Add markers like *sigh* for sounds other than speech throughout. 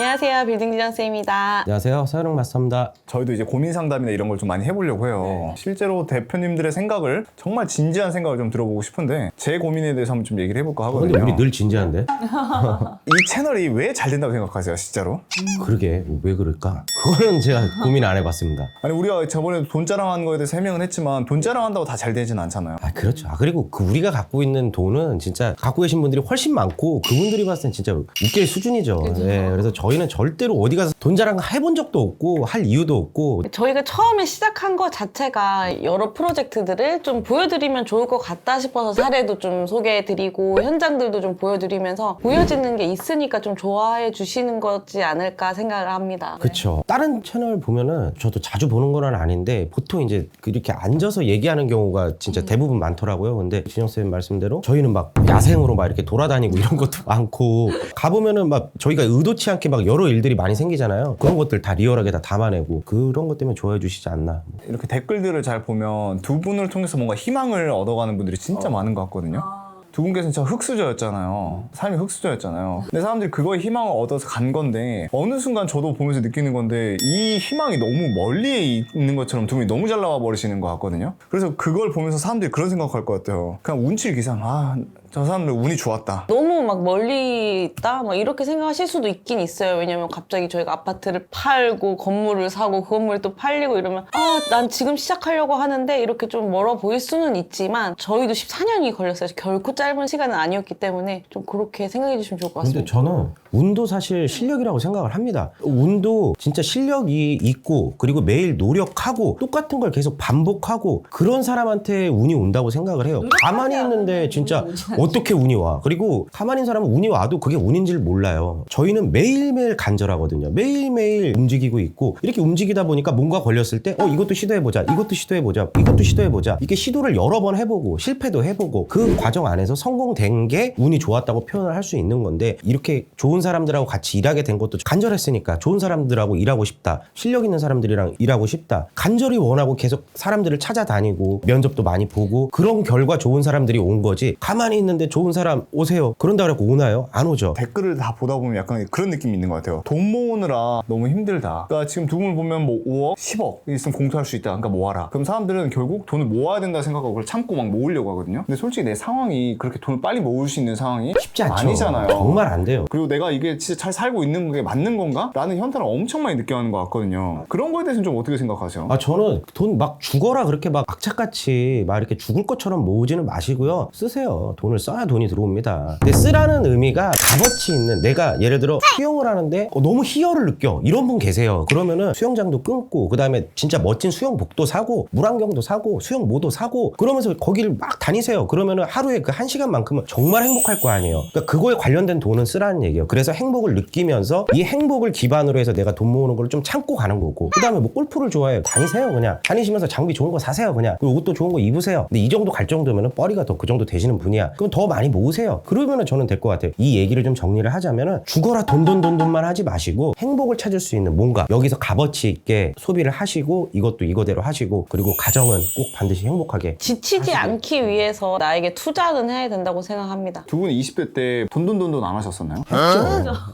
안녕하세요. 빌딩 디자인쌤입니다. 안녕하세요. 서현웅 마스터입니다. 저희도 이제 고민 상담이나 이런 걸 좀 많이 해보려고 해요. 실제로 대표님들의 생각을 정말 진지한 생각을 좀 들어보고 싶은데 제 고민에 대해서 한번 좀 얘기를 해볼까 하거든요. 근데 우리 늘 진지한데? *laughs* 이 채널이 왜 잘 된다고 생각하세요, 진짜로? 그러게 왜 그럴까? 그거는 제가 고민 안 해봤습니다. 아니 우리가 저번에 돈 자랑하는 거에 대해서 해명은 했지만 돈 자랑한다고 다 잘 되진 않잖아요. 아 그렇죠. 아 그리고 그 우리가 갖고 있는 돈은 진짜 갖고 계신 분들이 훨씬 많고 그분들이 봤을 땐 진짜 웃길 수준이죠. 네, 그래서 저 희는 절대로 어디 가서 돈 자랑 해본 적도 없고 할 이유도 없고 저희가 처음에 시작한 것 자체가 여러 프로젝트들을 좀 보여드리면 좋을 것 같다 싶어서 사례도 좀 소개해드리고 현장들도 좀 보여드리면서 보여지는 게 있으니까 좀 좋아해 주시는 거지 않을까 생각을 합니다. 그렇죠. 다른 채널 보면은 저도 자주 보는 건 아닌데 보통 이제 이렇게 앉아서 얘기하는 경우가 진짜 대부분 많더라고요. 근데 진영 쌤 말씀대로 저희는 막 야생으로 막 이렇게 돌아다니고 이런 것도 많고 가보면은 막 저희가 의도치 않게 막 여러 일들이 많이 생기잖아요. 그런 것들 다 리얼하게 다 담아내고 그런 것 때문에 좋아해 주시지 않나. 이렇게 댓글들을 잘 보면 두 분을 통해서 뭔가 희망을 얻어가는 분들이 진짜 많은 것 같거든요. 두 분께서는 진짜 흙수저였잖아요. 삶이 흙수저였잖아요. 근데 사람들이 그거에 희망을 얻어서 간 건데 어느 순간 저도 보면서 느끼는 건데 이 희망이 너무 멀리에 있는 것처럼 두 분이 너무 잘 나와 버리시는 것 같거든요. 그래서 그걸 보면서 사람들이 그런 생각할 것 같아요. 그냥 운칠 기상 아. 저 사람들 운이 좋았다. 너무 막 멀리 있다? 막 이렇게 생각하실 수도 있긴 있어요. 왜냐면 갑자기 저희가 아파트를 팔고 건물을 사고 그 건물이 또 팔리고 이러면 아, 난 지금 시작하려고 하는데 이렇게 좀 멀어 보일 수는 있지만 저희도 14년이 걸렸어요. 결코 짧은 시간은 아니었기 때문에 좀 그렇게 생각해 주시면 좋을 것 근데 같습니다. 저는 운도 사실 실력이라고 생각을 합니다. 운도 진짜 실력이 있고 그리고 매일 노력하고 똑같은 걸 계속 반복하고 그런 사람한테 운이 온다고 생각을 해요. 가만히 있는데 진짜 어떻게 운이 와. 그리고 가만히 있는 사람은 운이 와도 그게 운인지를 몰라요. 저희는 매일매일 간절하거든요. 매일매일 움직이고 있고 이렇게 움직이다 보니까 뭔가 걸렸을 때 어 이것도 시도해 보자. 이것도 시도해 보자. 이것도 시도해 보자. 이게 시도를 여러 번 해보고 실패도 해보고 그 과정 안에서 성공된 게 운이 좋았다고 표현을 할 수 있는 건데 이렇게 좋은 사람들하고 같이 일하게 된 것도 간절했으니까 좋은 사람들하고 일하고 싶다. 실력 있는 사람들이랑 일하고 싶다. 간절히 원하고 계속 사람들을 찾아다니고 면접도 많이 보고 그런 결과 좋은 사람들이 온 거지. 가만히 있는데 좋은 사람 오세요. 그런다 그래고 오나요? 안 오죠. 댓글을 다 보다 보면 약간 그런 느낌이 있는 것 같아요. 돈 모으느라 너무 힘들다. 그러니까 지금 두 분을 보면 뭐 5억, 10억 있으면 공투할 수 있다. 그러니까 모아라. 그럼 사람들은 결국 돈을 모아야 된다 생각하고 그걸 참고 막 모으려고 하거든요. 근데 솔직히 내 상황이 그렇게 돈을 빨리 모을 수 있는 상황이 쉽지 않죠. 아니잖아요. 정말 안 돼요. 그리고 내가 이게 진짜 잘 살고 있는 게 맞는 건가? 라는 현타를 엄청 많이 느껴하는 것 같거든요. 그런 거에 대해서는 좀 어떻게 생각하세요? 아 저는 돈 막 죽어라 그렇게 막 악착같이 막 이렇게 죽을 것처럼 모으지는 마시고요. 쓰세요. 돈을 써야 돈이 들어옵니다. 근데 쓰라는 의미가 값어치 있는 내가 예를 들어 수영을 하는데 어, 너무 희열을 느껴. 이런 분 계세요. 그러면은 수영장도 끊고 그 다음에 진짜 멋진 수영복도 사고 물안경도 사고 수영모도 사고 그러면서 거기를 막 다니세요. 그러면은 하루에 그 한 시간만큼은 정말 행복할 거 아니에요. 그러니까 그거에 관련된 돈은 쓰라는 얘기예요 그래서 행복을 느끼면서 이 행복을 기반으로 해서 내가 돈 모으는 걸 좀 참고 가는 거고 그 다음에 뭐 골프를 좋아해요. 다니세요 그냥. 다니시면서 장비 좋은 거 사세요 그냥. 그리고 옷도 좋은 거 입으세요. 근데 이 정도 갈 정도면은 뻘이가 더 그 정도 되시는 분이야. 그럼 더 많이 모으세요. 그러면은 저는 될 것 같아요. 이 얘기를 좀 정리를 하자면은 죽어라 돈돈돈 돈만 하지 마시고 행복을 찾을 수 있는 뭔가 여기서 값어치 있게 소비를 하시고 이것도 이거대로 하시고 그리고 가정은 꼭 반드시 행복하게. 지치지 않기 위해서 나에게 투자는 해야 된다고 생각합니다. 두 분이 20대 때 돈돈돈돈 안 하셨었나요? 했죠.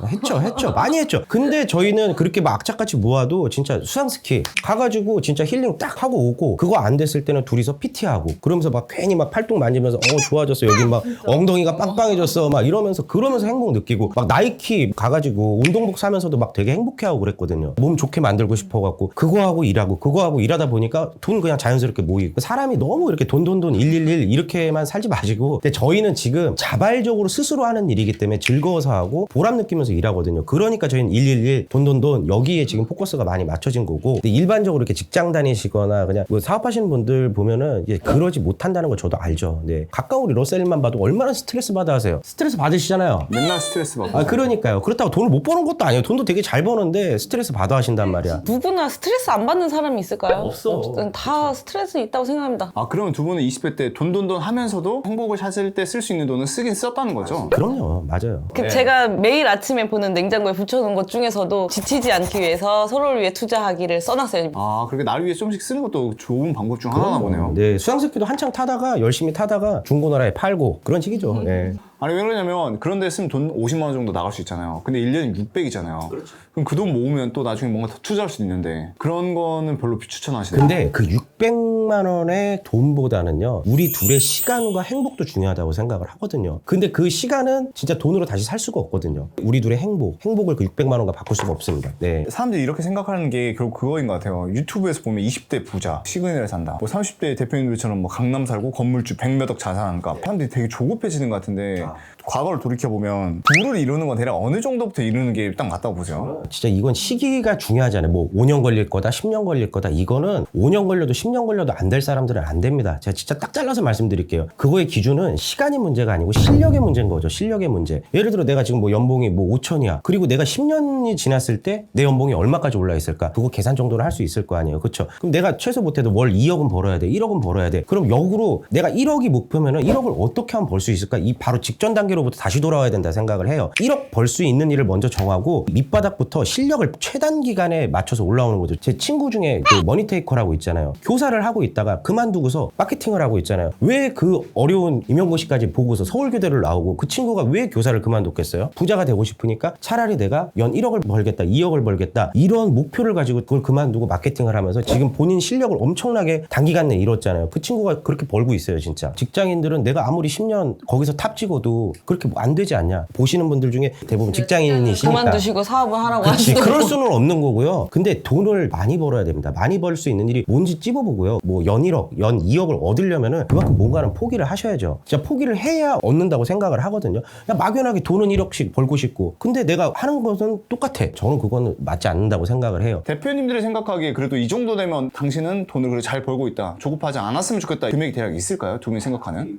했죠, 했죠. 많이 했죠. 근데 저희는 그렇게 막 악착같이 모아도 진짜 수상스키 가가지고 진짜 힐링 딱 하고 오고 그거 안 됐을 때는 둘이서 PT하고 그러면서 막 괜히 막 팔뚝 만지면서 어 좋아졌어 여기 막 엉덩이가 빵빵해졌어 막 이러면서 그러면서 행복 느끼고 막 나이키 가가지고 운동복 사면서도 막 되게 행복해하고 그랬거든요. 몸 좋게 만들고 싶어갖고 그거 하고 일하고 그거 하고 일하다 보니까 돈 그냥 자연스럽게 모이고 사람이 너무 이렇게 돈돈돈 111 이렇게만 살지 마시고 근데 저희는 지금 자발적으로 스스로 하는 일이기 때문에 즐거워서 하고 보람 느끼면서 일하거든요. 그러니까 저희는 111 돈 돈 돈 여기에 지금 포커스가 많이 맞춰진 거고 근데 일반적으로 이렇게 직장 다니시거나 그냥 뭐 사업하시는 분들 보면은 이제 그러지 못한다는 거 저도 알죠. 네. 가까운 우리 러셀만 봐도 얼마나 스트레스 받아 하세요. 스트레스 받으시잖아요. 맨날 스트레스 받고. 아 그러니까요. 그렇다고 돈을 못 버는 것도 아니에요. 돈도 되게 잘 버는데 스트레스 받아 하신단 말이야. 누구나 스트레스 안 받는 사람이 있을까요? 없어. 없- 다 스트레스 있다고 생각합니다. 아 그러면 두 분은 20대 때 돈 돈 돈 하면서도 행복을 찾을 때 쓸 수 있는 돈은 쓰긴 썼다는 거죠? 그럼요. 맞아요. 그 네. 제가 매일 아침에 보는 냉장고에 붙여놓은 것 중에서도 지치지 않기 위해서 서로를 위해 투자하기를 써놨어요. 아 그렇게 나를 위해 조금씩 쓰는 것도 좋은 방법 중 하나나 보네요. 네, 수상스키도 한창 타다가 열심히 타다가 중고나라에 팔고 그런 식이죠. 네. 아니 왜 그러냐면 그런 데 쓰면 돈 50만 원 정도 나갈 수 있잖아요. 근데 1년에 600이잖아요. 그럼 그 돈 모으면 또 나중에 뭔가 더 투자할 수 있는데 그런 거는 별로 추천하시나요? 근데 그 600만 원의 돈보다는요 우리 둘의 시간과 행복도 중요하다고 생각을 하거든요 근데 그 시간은 진짜 돈으로 다시 살 수가 없거든요 우리 둘의 행복 행복을 그 600만 원과 바꿀 수가 없습니다 네. 사람들이 이렇게 생각하는 게 결국 그거인 것 같아요. 유튜브에서 보면 20대 부자, 시그널에 산다. 뭐 30대 대표님들처럼 뭐 강남 살고 건물주 100몇억 자산한가. 사람들이 되게 조급해지는 것 같은데 과거를 돌이켜보면 부를 이루는 건 대략 어느 정도부터 이루는 게 딱 맞다고 보세요? 진짜 이건 시기가 중요하잖아요. 뭐 5년 걸릴 거다 10년 걸릴 거다. 이거는 5년 걸려도 10년 걸려도 안 될 사람들은 안 됩니다. 제가 진짜 딱 잘라서 말씀드릴게요. 그거의 기준은 시간이 문제가 아니고 실력의 문제인 거죠 실력의 문제. 예를 들어 내가 지금 뭐 연봉이 뭐 5천이야. 그리고 내가 10년이 지났을 때 내 연봉이 얼마까지 올라 있을까? 그거 계산 정도는 할수 있을 거 아니에요. 그렇죠 그럼 내가 최소 못해도 월 2억은 벌어야 돼 1억은 벌어야 돼. 그럼 역으로 내가 1억이 목표면은 1억을 어떻게 하면 벌 수 있을까? 이 바로 직전 단계로부터 다시 돌아와야 된다 생각을 해요. 1억 벌 수 있는 일을 먼저 정하고 밑바닥부터 실력을 최단 기간에 맞춰서 올라오는 거죠. 제 친구 중에 그 머니테이커라고 있잖아요. 교사를 하고 있다가 그만두고서 마케팅을 하고 있잖아요. 왜 그 어려운 임용고시까지 보고서 서울교대를 나오고 그 친구가 왜 교사를 그만뒀겠어요? 부자가 되고 싶으니까 차라리 내가 연 1억을 벌겠다 2억을 벌겠다 이런 목표를 가지고 그걸 그만두고 마케팅을 하면서 지금 본인 실력을 엄청나게 단기간 내에 이뤘잖아요. 그 친구가 그렇게 벌고 있어요 진짜. 직장인들은 내가 아무리 10년 거기서 탑 찍어도 그렇게 뭐안 되지 않냐. 보시는 분들 중에 대부분 직장인이시니까. 그만두시고 사업을 하라고 그렇지 하시는 그럴 수는 없는 거고요. 근데 돈을 많이 벌어야 됩니다. 많이 벌 수 있는 일이 뭔지 찝어보고요. 뭐 연 1억 연 2억을 얻으려면은 그만큼 뭔가는 포기를 하셔야죠. 진짜 포기를 해야 얻는다고 생각을 하거든요. 그냥 막연하게 돈은 1억씩 벌고 싶고. 근데 내가 하는 것은 똑같아. 저는 그거는 맞지 않는다고 생각을 해요. 대표님들이 생각하기에 그래도 이 정도 되면 당신은 돈을 그래도 잘 벌고 있다. 조급하지 않았으면 좋겠다. 금액이 대략 있을까요? 두 분이 생각하는?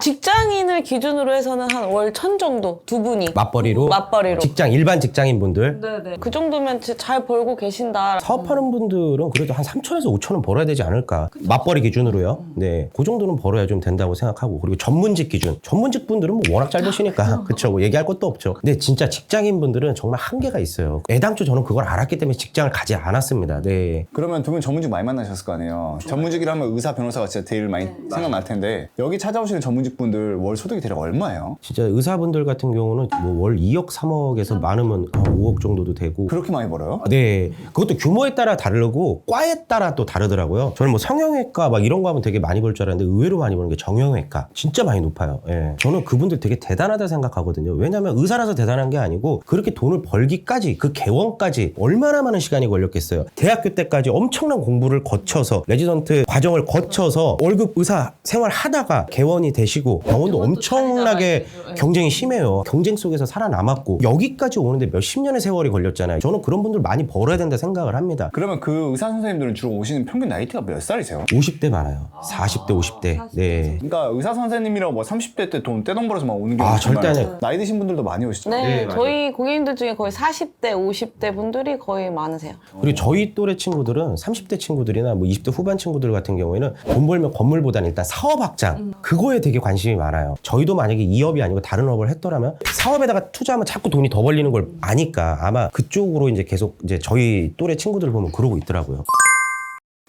직장인을 기준으로 해서는 한 월 천 정도 두 분이 맞벌이로 맞벌이로 직장 일반 직장인 분들 네네 그 정도면 진짜 잘 벌고 계신다 사업하는 분들은 그래도 한 3천에서 5천은 벌어야 되지 않을까. 맞벌이 기준으로요. 네. 그 정도는 벌어야 좀 된다고 생각하고. 그리고 전문직 기준. 전문직 분들은 뭐 워낙 짧으시니까. *laughs* 그쵸. 뭐 얘기할 것도 없죠. 근데 진짜 직장인 분들은 정말 한계가 있어요. 애당초 저는 그걸 알았기 때문에 직장을 가지 않았습니다. 네. 그러면 두 분 전문직 많이 만나셨을 거 아니에요. 전문직이라면 의사, 변호사가 진짜 제일 많이 생각날 텐데 여기 찾아오시는 전문직 분들 월 소득이 대략 얼마 예요? 진짜 의사분들 같은 경우는 뭐 월 2억, 3억에서 많으면 한 5억 정도도 되고. 그렇게 많이 벌어요? 네. 그것도 규모에 따라 다르고 과에 따라 또 다르더라고요. 저는 뭐 성형외과 막 이런 거 하면 되게 많이 벌 줄 알았는데 의외로 많이 버는 게 정형외과. 진짜 많이 높아요. 예. 저는 그분들 되게 대단하다 생각하거든요. 왜냐면 의사라서 대단한 게 아니고 그렇게 돈을 벌기까지 그 개원까지 얼마나 많은 시간이 걸렸겠어요. 대학교 때까지 엄청난 공부를 거쳐서 레지던트 과정을 거쳐서 월급 의사 생활 하다가 개원이 되시고 병원도 엄청 나게 경쟁이 심해요. 경쟁 속에서 살아남았고 여기까지 오는데 몇십 년의 세월이 걸렸잖아요. 저는 그런 분들 많이 벌어야 된다 생각을 합니다. 그러면 그 의사 선생님들은 주로 오시는 평균 나이대가 몇 살이세요? 50대 많아요. 40대, 50대. 네. 그러니까 의사 선생님이라고 뭐 30대 때 돈 떼돈 벌어서 막 오는 경우 아, 절대 아니에요. 나이 드신 분들도 많이 오시죠. 네, 네. 저희 고객님들 중에 거의 40대, 50대 분들이 거의 많으세요. 그리고 저희 또래 친구들은 30대 친구들이나 뭐 20대 후반 친구들 같은 경우에는 돈 벌면 건물보다는 일단 사업 확장 그거에 되게 관심이 많아요. 저희도 만약에 이 업이 아니고 다른 업을 했더라면 사업에다가 투자하면 자꾸 돈이 더 벌리는 걸 아니까 아마 그쪽으로 이제 계속 이제 저희 또래 친구들 보면 그러고 있더라고요.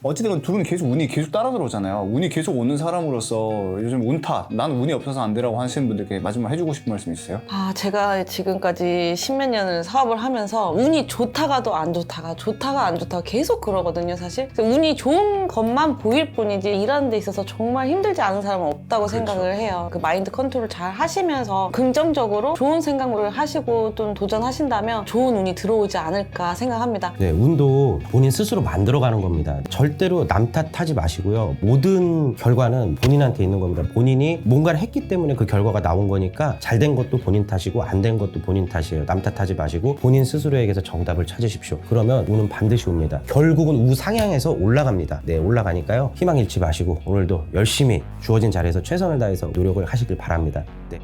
어찌됐건 두 분이 계속 운이 계속 따라 들어오잖아요. 운이 계속 오는 사람으로서 요즘 운 탓, 난 운이 없어서 안 되라고 하시는 분들께 마지막 해주고 싶은 말씀 있으세요? 아, 제가 지금까지 십몇 년을 사업을 하면서 운이 좋다가도 안 좋다가 좋다가 안 좋다가 계속 그러거든요, 사실. 그래서 운이 좋은 것만 보일 뿐이지 일하는 데 있어서 정말 힘들지 않은 사람은 없다고 생각을 해요. 그 마인드 컨트롤 잘 하시면서 긍정적으로 좋은 생각을 하시고 좀 도전하신다면 좋은 운이 들어오지 않을까 생각합니다. 네, 운도 본인 스스로 만들어가는 겁니다. 절 대로 남 탓하지 마시고요. 모든 결과는 본인한테 있는 겁니다. 본인이 뭔가를 했기 때문에 그 결과가 나온 거니까 잘 된 것도 본인 탓이고 안 된 것도 본인 탓이에요. 남 탓하지 마시고 본인 스스로에게서 정답을 찾으십시오. 그러면 운은 반드시 옵니다. 결국은 우상향해서 올라갑니다. 네, 올라가니까요. 희망 잃지 마시고 오늘도 열심히 주어진 자리에서 최선을 다해서 노력을 하시길 바랍니다. 네.